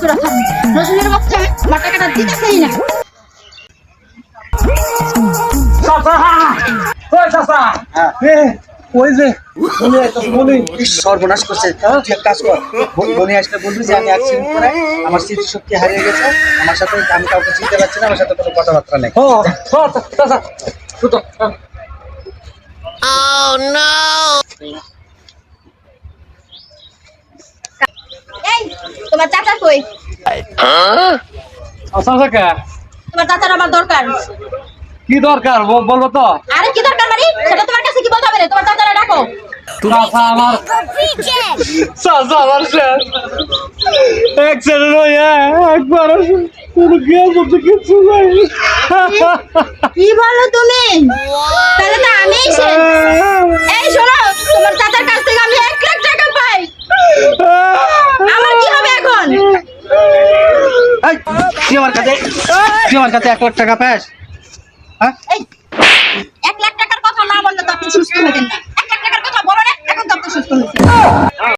করে খাব রসুনের বাচ্চা আমার টাকাটা দিতেছেই না। ওই যে সর্বনাশ করছে। তুই এক কাজ কর। ব- আসলে বলবি যে আমি অ্যাক্সিডেন্ট করে আমার স্মৃতিশক্তি হারিয়ে গেছে। আমার সাথে আমি কাউকে চিনতে পারছি না আমার সাথে কোনো কথাবার্তা নেই। তোমার চাচা কই? আচ্ছা কাকা তোমার চাচার আমার দরকার। কি দরকার? বলব তো। আরে কি দরকার মানে? সেটা তোমার কাছে কি বলতে হবে তোমার চাচারা ডাকো। চাচা আমার চাচা আমার শেষ। অ্যাক্সিডেন্ট হয়ে একবার কোনো জ্ঞান বলতে কিছু নাই। কি বলো তুমি? তাহলে তুই আমার কাছে, তুই এক লাখ টাকা হ্যাঁ? কথা না বললে সুস্থ এক লাখ টাকার কথা বলো না এখন তো